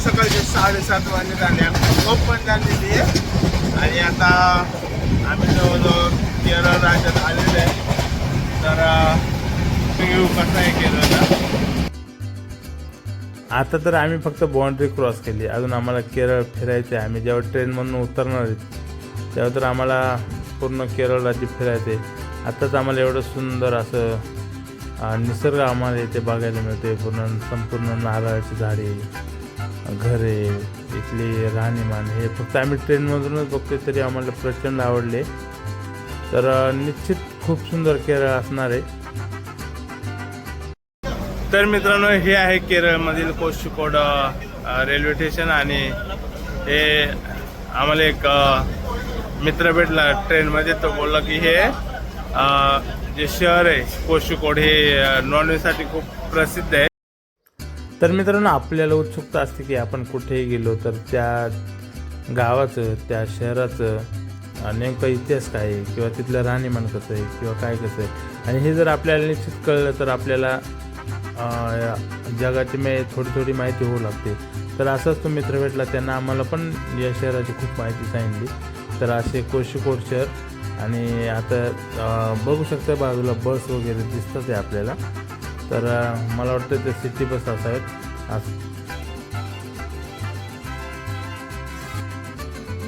सकाळचे साडेसात वाजले झाले. झोप पण झालेली आहे. आणि आता आम्ही जवळजवळ केरळ राज्यात आलेलो आहे. तर व्ह्यू कसा आहे केरळचा? आता तर आम्ही फक्त बाउंड्री क्रॉस केली. अजून आम्हाला केरळ फिरायचं आहे आम्ही जेव्हा ट्रेनमधून उतरणार आहेत तेव्हा तर आम्हाला पूर्ण केरळ राज्य फिरायचं आहे आत्ताच आम्हाला एवढं सुंदर असं निसर्ग आम्हाला इथे बघायला मिळते पूर्ण संपूर्ण नारळाची झाडे. घरे इथली राहणीमान हे. फक्त आम्ही ट्रेनमधूनच बघतोय तरी आम्हाला प्रचंड आवडले. तर निश्चित खूप सुंदर केरळ असणार आहे. तर मित्रांनो हे आहे केरळमधील कोशिकोड रेल्वे स्टेशन आणि हे आम्हाला एक मित्र भेटला ट्रेनमध्ये. तो बोलला की हे जे शहर आहे कोशिकोड हे नॉनव्हेजसाठी खूप प्रसिद्ध आहे. तर मित्रांनो आपल्याला उत्सुकता असते की आपण कुठेही गेलो तर त्या गावाचं त्या शहराचं नेमका इतिहास काय आहे किंवा तिथलं राहणीमान कसं आहे किंवा काय कसं आहे. आणि हे जर आपल्याला निश्चित कळलं तर आपल्याला जगाची मे थोडी थोडी माहिती होऊ लागते. तर असंच तो मित्र भेटला त्यांना आम्हाला पण या शहराची खूप माहिती सांगितली. तर असे कोशिकोड शहर आणि आता बघू शकता बाजूला बस वगैरे दिसतात आहे आपल्याला. तर मला वाटतं ते सिटी बस असावेत. असं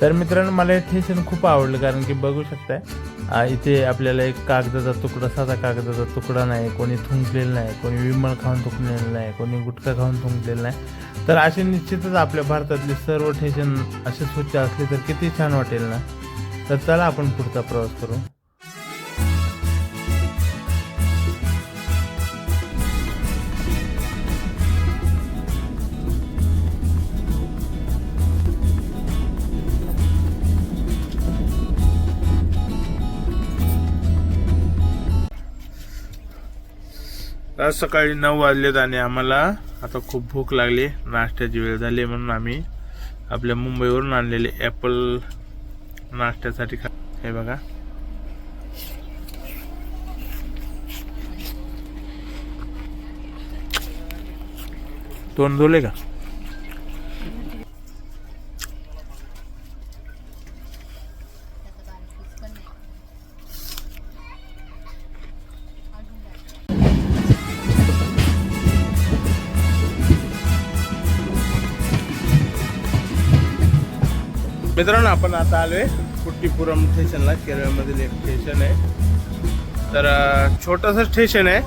तर मित्रांनो मला हे स्टेशन खूप आवडलं कारण की बघू शकताय इथे आपल्याला एक कागदाचा तुकडा साधा कागदाचा तुकडा नाही कोणी थुंकलेला नाही कोणी विमळ खाऊन थुंकलेलं नाही कोणी गुटखा खाऊन थुंकलेलं नाही. तर असे निश्चितच आपल्या भारतातले सर्व ठेशन असे स्वच्छ असले तर किती छान वाटेल ना? तर चला आपण पुढचा प्रवास करू. आज सकाळी नऊ वाजलेत आणि आम्हाला आता खूप भूक लागली. नाश्त्याची वेळ झाली म्हणून आम्ही आपल्या मुंबईवरून आणलेले ॲपल नाश्त्यासाठी खा हे बघा. तोंड धुले का? मित्रांनो आपण आता आलोय कुट्टीपुरम स्टेशनला केरळमधील एक स्टेशन आहे. तर छोटंसं स्टेशन आहे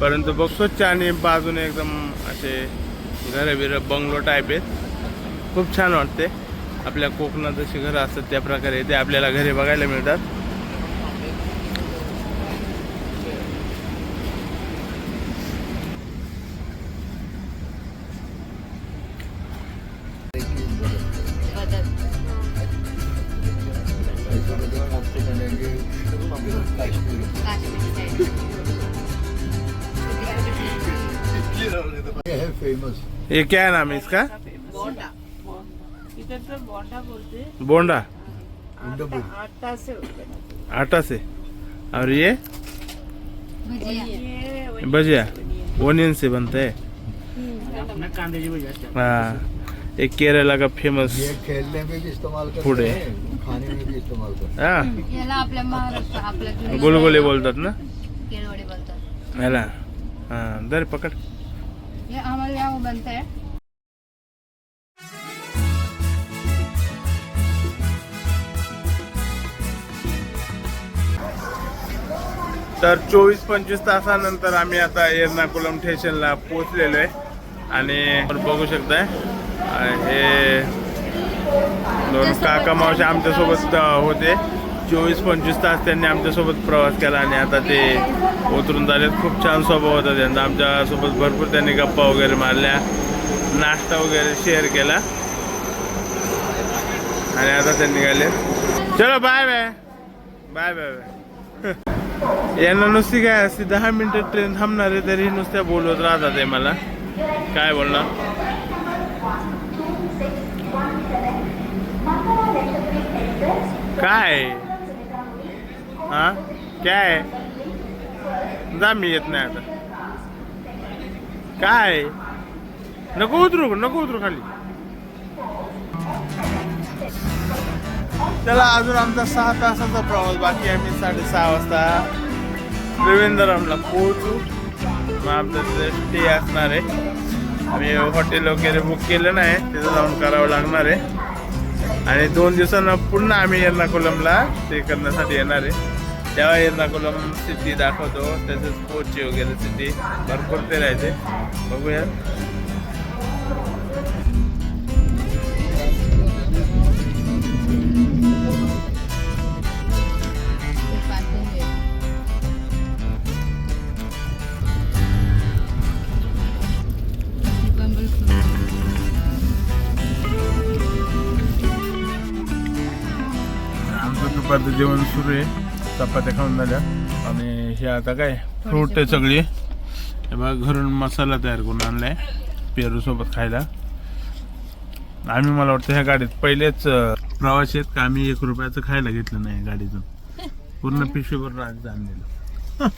परंतु बघ स्वच्छ आणि बाजूने एकदम असे घरं बिरं बंगलो टाईप आहेत. खूप छान वाटते आपल्या कोकणात जशी घरं असतात त्या प्रकारे ते आपल्याला घरे बघायला मिळतात. है फेमस ये क्या नाम है इसका? बोंडा. इधर तो बोंडा बोलते हैं. बोंडा. आटा से होते हैं आटा से. और ये? ये भजिया. ओनियन से बनता है. हाँ. एक केरला का फेमस ये खेलने में भी इस्तेमाल करते फूड है। हैं खाने में भी इस्तेमाल करते हा. गुलगुले बोलतात ना? बोलतात. ह्याला हा. दर पकड. हे आम्हाला यावं बनतंय तर चोवीस पंचवीस तासानंतर आम्ही आता एर्नाकुलम स्टेशनला पोहोचलेलो आहे. आणि आपण बघू शकताय हे दोन काका मावशी आमच्यासोबत होते. चोवीस पंचवीस तास त्यांनी आमच्यासोबत प्रवास केला आणि आता ते उतरून झालेत. खूप छान स्वभाव होता त्यांचा. आमच्यासोबत भरपूर त्यांनी गप्पा वगैरे मारल्या नाश्ता वगैरे शेअर केला. आणि आता ते निघाले चलो bye bye bye bye bye यांना नुसती काय असते दहा मिनिटं ट्रेन थांबणार आहे तरी नुसत्या बोलवत राहतात ते मला. काय बोलणार? काय? हा? काय? जा मी येत नाही आता. काय? नको उतरू नको उतरू खाली. त्याला अजून आमचा सहा तासाचा प्रवास बाकी आम्ही साडेसहा वाजता त्रिवेंद्रमला पोहोचू. मग आमचं तिथे स्टे असणार आहे. आम्ही हॉटेल वगैरे बुक केलं नाही. तिथं जाऊन करावं लागणार आहे. आणि दोन दिवसांना पुन्हा आम्ही एर्नाकुलमला स्टे करण्यासाठी येणार आहे. तेव्हा एर्नाकुलम सिटी दाखवतो. तसेच कोची वगैरे सिटी भरपूर फिरायचे बघूया ते राहते बघूया. आमचं दुपारचं जेवण सुरू आहे. चपात्या खाऊन झाल्या. आणि हे आता काय फ्रूट आहे सगळी. हे बघा घरून मसाला तयार करून आणलाय पेरू सोबत खायला. आम्ही मला वाटतं ह्या गाडीत पहिलेच प्रवासी आहेत का आम्ही एक रुपयाचं खायला घेतलं नाही गाडीतून. पूर्ण पिशवीवर आधीच आणलेलं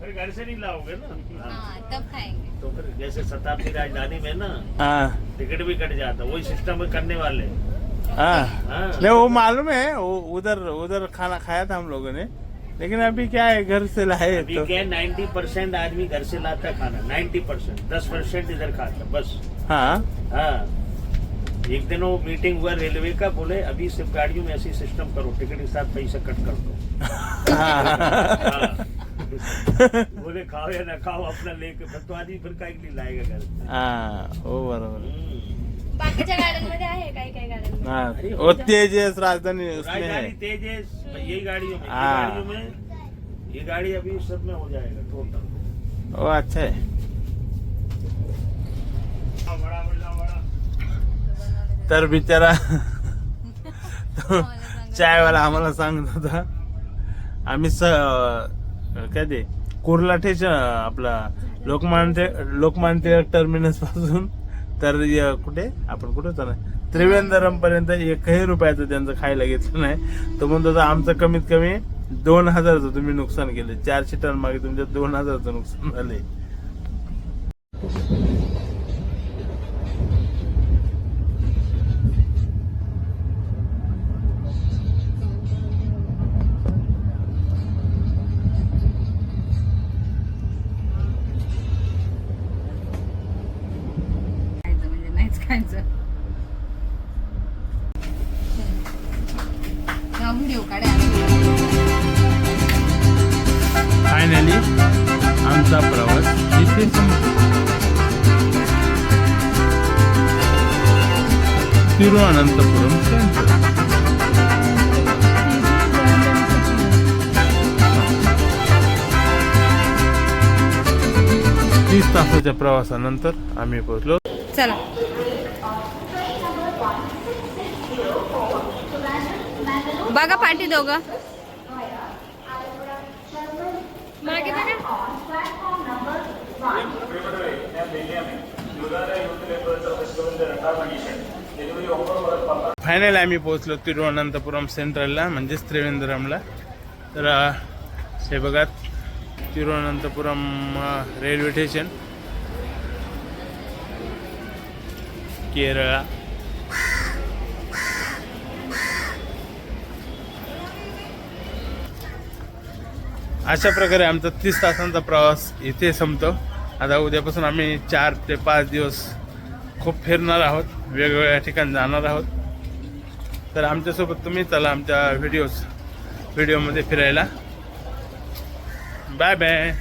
फिर घर से नहीं लाओगे ना? हाँ, तब खाएँगे। तो फिर जैसे शताब्दी राजधानी में ना हाँ। टिकट भी कट जाता वही सिस्टम करने वाले। हाँ। हाँ। नहीं वो मालूम है वो उधर उधर खाना खाया था हम लोगों ने लेकिन अभी क्या है घर से लाए अभी तो। क्या नाइन्टी परसेंट आदमी घर से लाता खाना नाइन्टी परसेंट दस परसेंट इधर खाता बस। हाँ। हाँ। एक दिन वो मीटिंग हुआ रेलवे का बोले अभी सिर्फ़ गाड़ियों में ऐसी सिस्टम करो टिकट के साथ पैसा कट कर दो। हाँ। बोले खाओ या ना खाओ अपना लेके तो आदमी फिर का लाएगा घर? हाँ वो बरोबर। हम्म। बाकीच्या गाड्यांमध्ये आहे काही काही गाड्यांमध्ये. हाँ वो तेजस राजधानी उसमें है. राजधानी तेजस यही गाड़ियों में ये हाँ। गाड़ियों में ये गाड़ी अभी सब में हो जाएगा टोटल वो अच्छा है। बड़ा बड़ा बड़ा तर बिचारा चायवाला आम्हाला सांगत होता आम्ही स काय ते कुर्ला स्टेशन आपला लोकमान्य लोकमान्य टिळक टर्मिनसपासून तर कुठे? आपण कुठे होतो ना? त्रिवेंद्रम पर्यंत एकही रुपयाचं त्यांचं खायला घेतलं नाही. तो म्हणतो आमचं कमीत कमी दोन हजारचं तुम्ही नुकसान केलं. चारशे टन मागे तुमच्या दोन हजारचं नुकसान झाले खायचं व्हिडिओ फायनली आमचा प्रवास इथे तिरुअनंतपुरम तीस तासाच्या प्रवासानंतर आम्ही पोहोचलो. चला. बघा पाठी दोघं. मागे फायनल आम्ही पोहोचलो तिरुवनंतपुरम सेंट्रलला म्हणजेच त्रिवेंद्रमला. तर हे बघा तिरुवनंतपुरम रेल्वे स्टेशन केरळा. अशा प्रकारे आमचा तीस तासांचा प्रवास इथे संपतो. आता उद्यापासून आम्ही चार ते पाच दिवस खूप फिरणार आहोत वेगवेगळ्या ठिकाणी जाणार आहोत. तर आमच्यासोबत तुम्ही चला आमच्या व्हिडिओज व्हिडिओमध्ये फिरायला. Bye bye